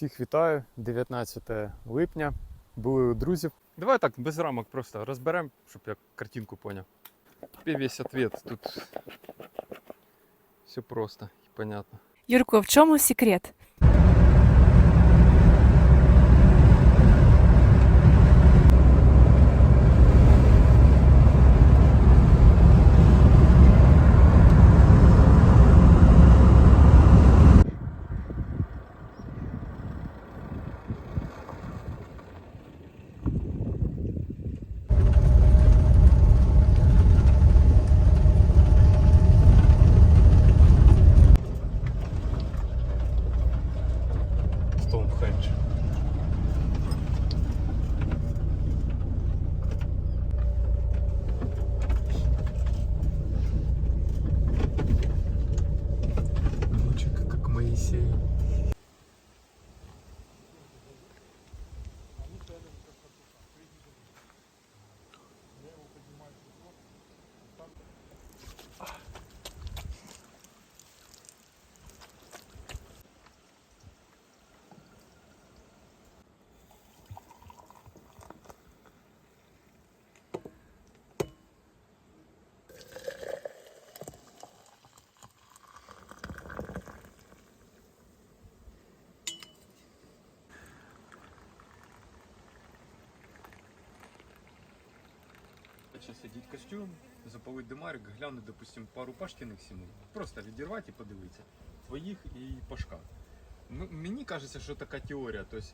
Всіх вітаю, 19 липня. Були у друзів. Давай так, без рамок просто розберемо, щоб я картинку поняв. Тебе весь ответ. Тут все просто і понятно. Юрко, в чому секрет? Сейчас одіть костюм, запалить димарик, глянути, допустим, пару пашкіних сімей. Просто відірвати і подивитися. Твоїх і пашка. М- мені кажеться, що така теорія. Тобто,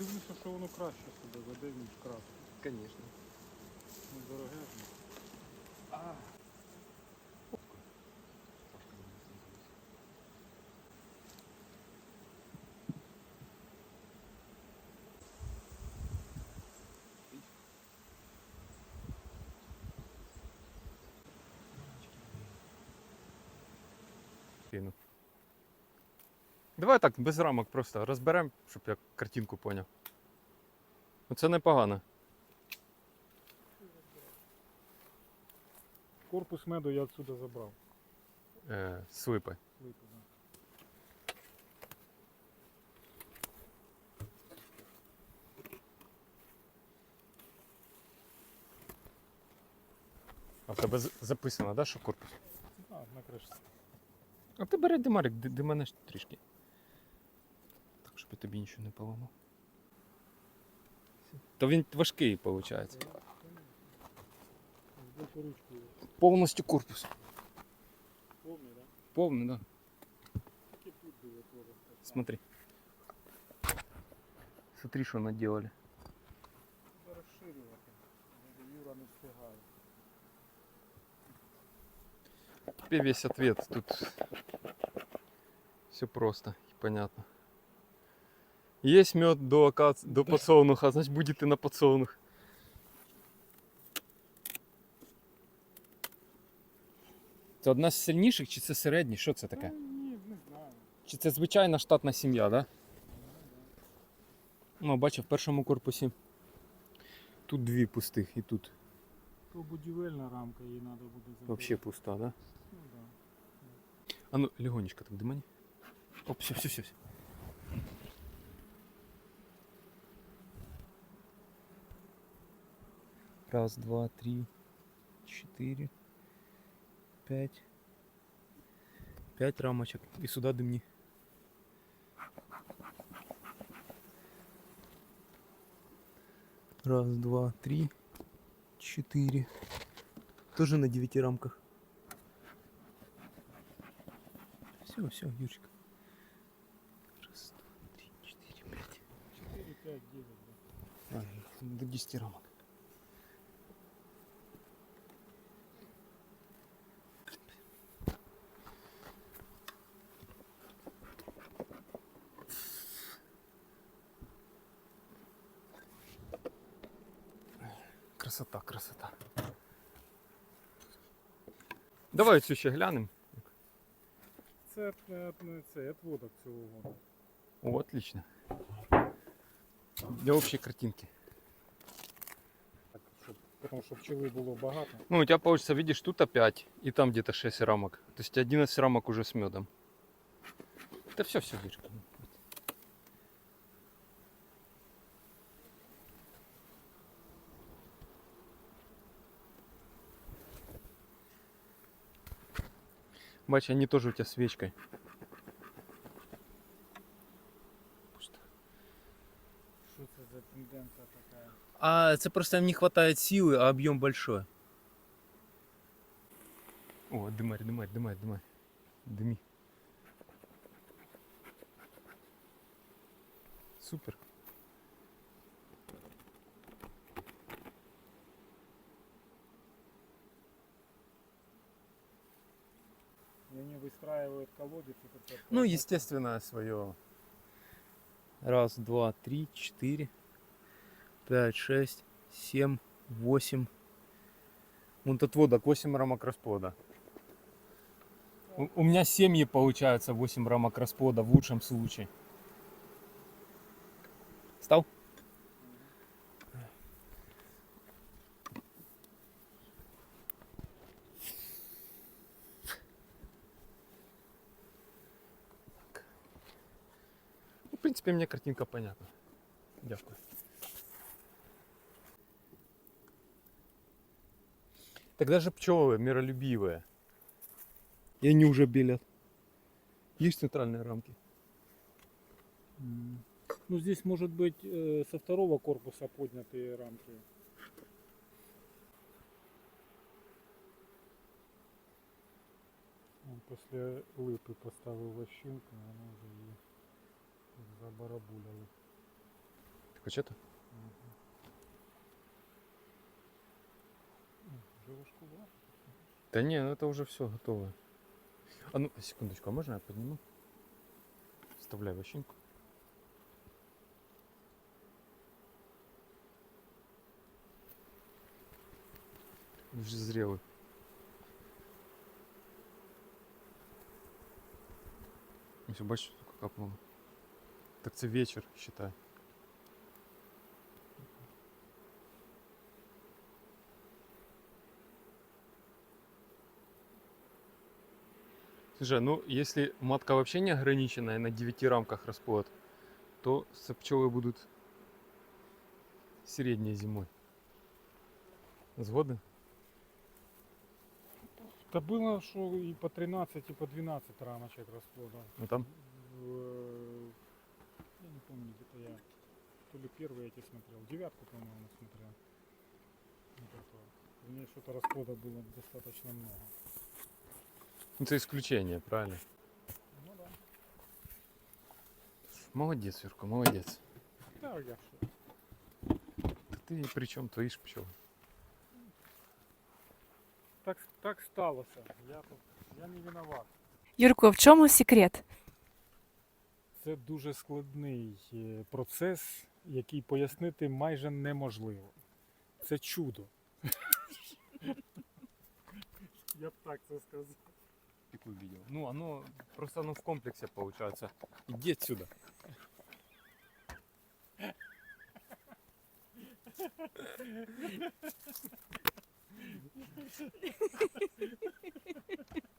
дивлюся, що воно краще себе веде, ніж краще. Конечно. Ну, дороге ж. А. Кину. Давай так, без рамок просто розберемо, щоб я картинку поняв. Ну це непогано. Корпус меду я відсюди забрав. Е, слипи. Слипи, да. А в тебе з- записано, да, що корпус? А, на кришці. А ти бери димарик, ди- диманеш трішки. Так, щоб я тобі нічого не поламав. То він важкий, виходить. Збоку ручку. Повністю корпус. Повний, да? Повний, да. Такі тут було теж. Смотри. Смотри, що наделали. Треба розширювати. але Юра не встигає. Тебе весь ответ. Тут все просто и понятно. Есть мед до, акац... до подсолнуха, значит будет и на подсолнух. Це одна з сильніших чи це середній? Що це таке? ні, не знаю. Чи це звичайна штатна сім'я, да? Ну, бачу, в першому корпусі. Тут дві пустих і тут То будівельна рамка, її треба буде забрати. взагалі пуста, да? Ну, да. А ну, легонечко так димани. Оп, все, все, все, все. Раз, два, три, четыре, пять, 5 рамочек. И сюда дымни. Раз, два, три, четыре. Тоже на 9 рамках. Все, все, Юрчик. Раз, два, три, четыре, пять. 4, 5, 9, да. А, до 10 рамок. Красота, красота. Давай цю ще глянемо. Це, це отводок цього года. О, отлично. Для общей картинки. Так, щоб, тому що пчели було багато. Ну, у тебя получится, видишь, тут опять, и там где-то 6 рамок. То есть 11 рамок уже с медом. Это все, все, Юрка. Бачиш, они тоже у тебя свечкой. За? А это просто им не хватает силы, а объем большой. О, дымарь, дымарь, дымарь, дымарь. Дыми. Супер. Вистраюють колодець. і таке Ну, естественно, свое. Раз, два, три, четыре, пять, шесть, семь, восемь. Вот отводок, 8 рамок расплода. У, у меня семьи получается 8 рамок расплода в лучшем случае. Стал? Принципе, мне картинка понятна. Дякую. Тогда же пчелы миролюбивые. И они уже белят. Есть центральные рамки. Ну, здесь может быть э, со второго корпуса поднятые рамки. Он после липи поставив вощинку, воно вже Так а что то? М, Вже важкувато. Да не, ну это уже все готово. А ну, секундочку, а можно я подниму? Вставляю вощинку. Уже зрелый. Все, бачиш, капнуло. Так це вечір, считай. Слушай, ну если матка вообще не ограниченная на 9 рамках расплод, то с- пчелы будут средней зимой. Згоден? Та було, що і по 13, і по 12 рамочек розплода. Ну там. В- я то ли первый эти смотрел, девятку, по-моему, смотрел. Вот это вот. В ней что-то расплода было достаточно много. Ну, это исключение, правильно? Ну да. Молодец, Юрка, молодец. Да, я что. Так ты при чем твои ж пчелы? Так, так сталося. Я тут, я не виноват. Юрко, в чому секрет? Це дуже складний е, процес, який пояснити майже неможливо. Це чудо. Я б так це сказав. Типу ну, оно ну, просто оно в комплексе получается. Иди отсюда.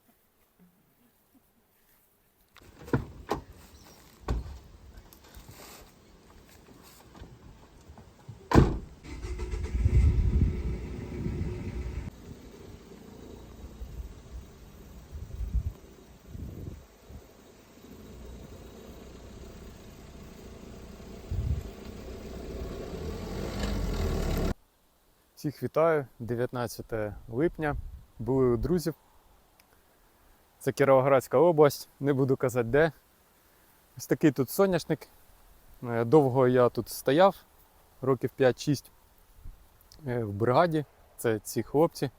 Всіх вітаю, 19 липня. Були у друзів. Це Кіровоградська область, не буду казати де. Ось такий тут соняшник. Е, Довго я тут стояв, років 5-6 е, в бригаді. Це ці хлопці.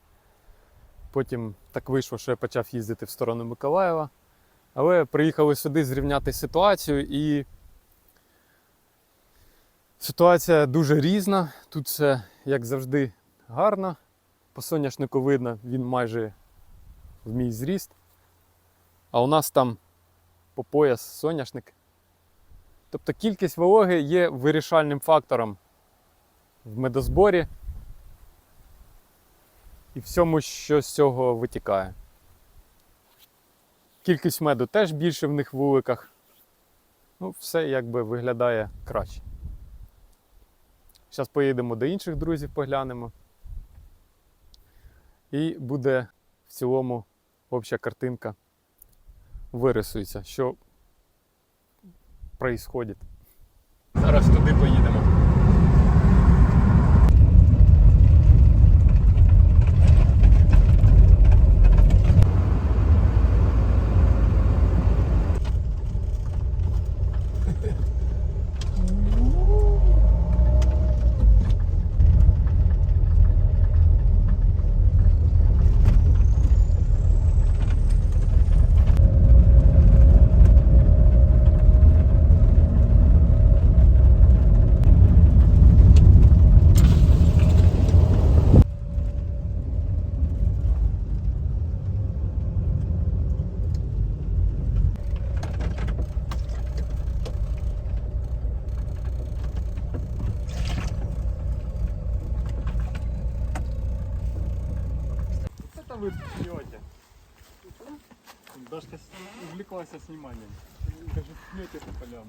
Потім так вийшло, що я почав їздити в сторону Миколаєва. Але приїхали сюди зрівняти ситуацію і ситуація дуже різна. Тут все, як завжди, гарно. По соняшнику видно, він майже в мій зріст. А у нас там по пояс соняшник. Тобто кількість вологи є вирішальним фактором в медозборі і всьому, що з цього витікає. Кількість меду теж більше в них вуликах. Ну, все якби виглядає краще. Зараз поїдемо до інших друзів, поглянемо. І буде в цілому обща картинка вирисується, що происходит. Зараз туди поїдемо. Дашка увлеклась сниманием. Даже пьете по полям.